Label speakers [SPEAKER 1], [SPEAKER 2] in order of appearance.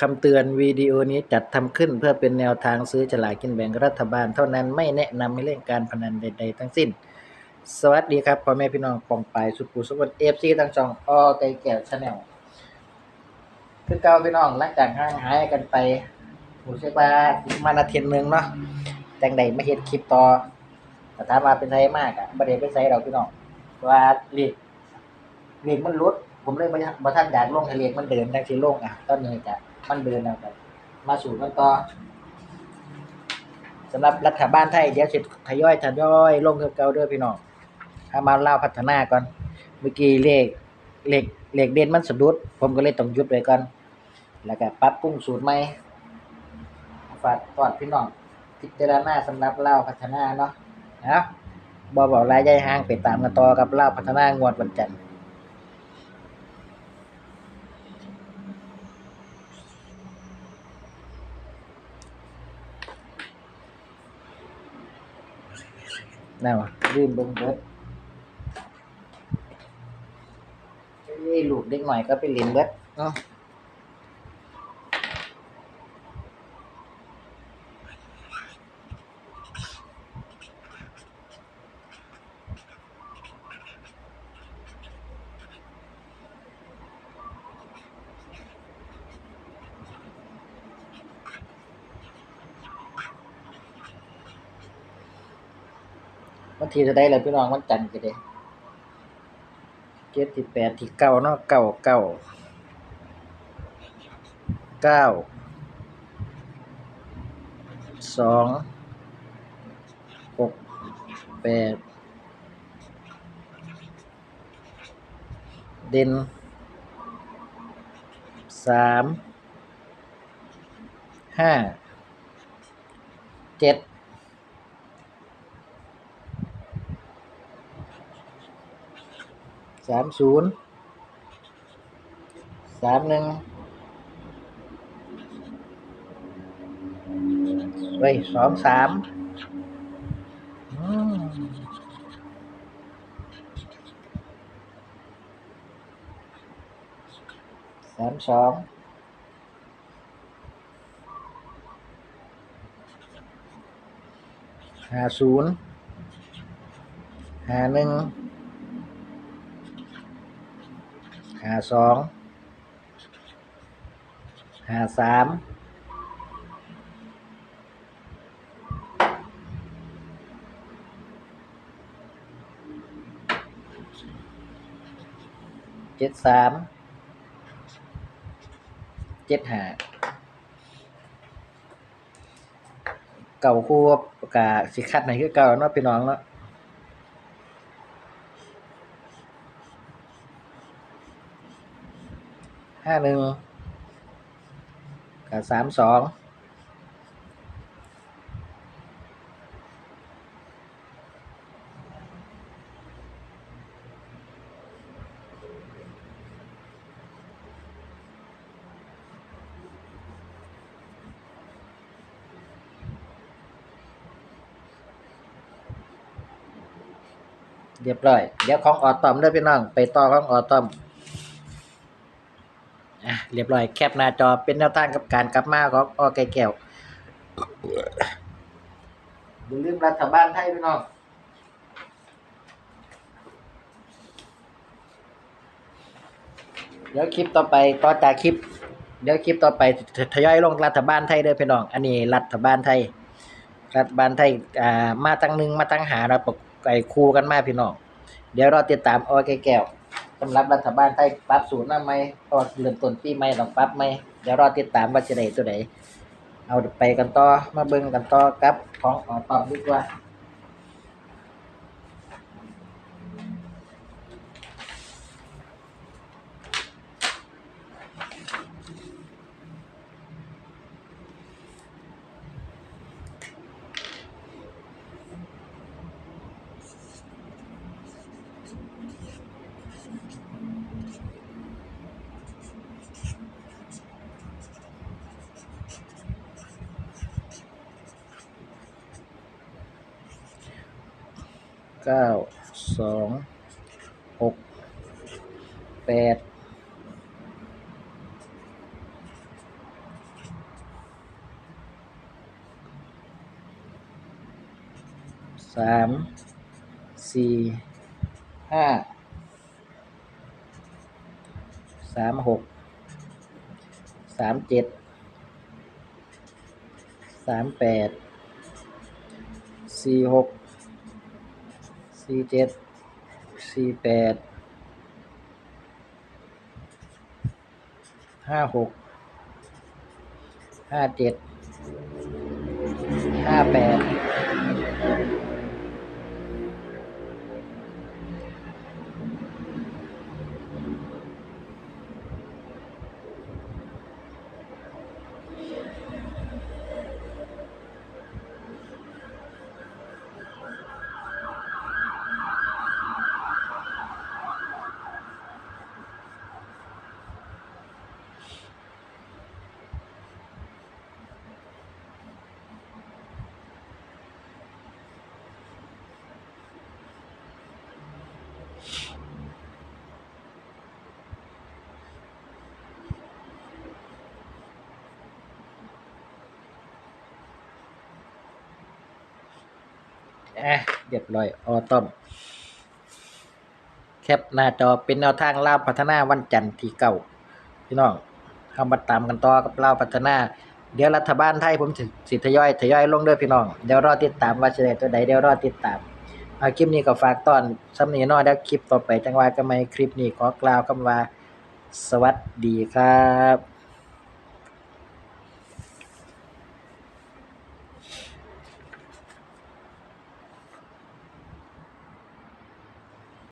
[SPEAKER 1] คำเตือนวิดีโอนี้จัดทำขึ้นเพื่อเป็นแนวทางซื้อฉลากกินแบ่งรัฐบาลเท่านั้นไม่แนะนำให้เล่นการพนันใด ๆ ทั้งสิ้น สวัสดีครับพ่อแม่พี่น้องปองปายสุขุสุขนเอฟซีทั้งช่องออไกแก้วชาแนลคือเก่าพี่น้องหลังจากห่างหายกันไปรู้สึกว่ามานาทีหนึงเนาะจังใดมาเฮ็ดคลิปต่อแต่ถามาเป็นไสมากอะบ่ได้ไปไสดอกพี่น้องว่าเลขเลขมันลุดผมเลยบ่บ่ทันอยากลงให้เลมันเดินจังสิลงอะตอนนี้ก็ มันเดินแล้วก็มาสู่กันต่อสำหรับรัฐบาลไทยเดี๋ยวสิทยอยทยอยลงเก่าเด้อพี่น้องถ้ามาเล่าพัฒนาก่อน เมื่อกี้เลขเลขเลขเด่นมันสะดุด ผมก็เลยต้องยุดไว้ก่อน แล้วก็ปรับปรุงสูตรใหม่ฝากก่อนพี่น้องพิจารณาสำหรับเล่าพัฒนาเนาะนะบ่เว้ารายใหญ่ห่างไปตามกันต่อกับเล่าพัฒนางวดวันจันทร์ นั่นวะลืมเบิ่งเบิดเอ้ยลูกเด็กหน่อยก็ไปเล่นเบิดเนาะ วันที่จะได้เลยพี่น้องวันจันทร์ก็ได้เจ็ดที่แปดที่เก้าเนาะเก้าเก้าเก้าสองหกแปดเด่นสามห้าเจ็ด สามศูนย์สามหนึ่งเฮ้ยสองสามอืมสามสองห้าศูนย์ห้าหนึ่ง ห้าสองห้าสามเจ็ดสามเจ็ดห้าเก่าคู่กะสิคัดไหนคือเก่าเนาะพี่น้องเนาะ ห้าหนึ่งกับสามสองเรียบร้อย เดี๋ยวของออตอมด้พี่น้อง ไปต่อของออตอม อะเรียบร้อยแคปหน้าจอเป็นแนวทางกับการกลับมาของออไก่แก้วอย่าลืมรัฐบาลไทยพี่น้องเดี๋ยวคลิปต่อไปต่อจากคลิป เดี๋ยวคลิปต่อไปทยอยลงรัฐบาลไทยเด้อพี่น้อง อันนี้รัฐบาลไทย รัฐบาลไทยอ่ามาตั้งหนึ่งมาตั้งหาเราปกไก่คู่กันมาพี่น้อง เดี๋ยวเราติดตามออไก่แก้ว สำหรับรัฐบาลไทยปรับสูตรมาไหมตอนเริ่มต้นปีใหม่ต้องปรับไหมเดี๋ยวรอติดตามว่าจะได้ตัวไหนเอาไปกันต่อมาเบิ่งกันต่อกับของออตอบดีกว่า เก้าสองหกแปดสามสี่ห้าสามหกสามเจ็ดสามแปดสี่หก สี่เจ็ดสี่แปดห้าหกห้าเจ็ดห้าแปด อะเรียบร้อยออตอมแคปหน้าจอเป็นแนวทางล่าวพัฒนาวันจันทร์ที่เก้าพี่น้องเข้ามาตามกันต่อกับล่าวพัฒนา เดี๋ยวรัฐบาลไทยผมถึงสิทยอยทยอยลงด้อพี่น้องเดี๋ยวรอติดตามว่าจะได้ตัวใดเดี๋ยวรอติดตามเอาคลิปนี้ก็ฝากตอนสำนีเน้อยแล้วคลิปต่อไปจังหวะก็ไม่คลิปนี้ขอกล่าวคำว่า สวัสดีครับ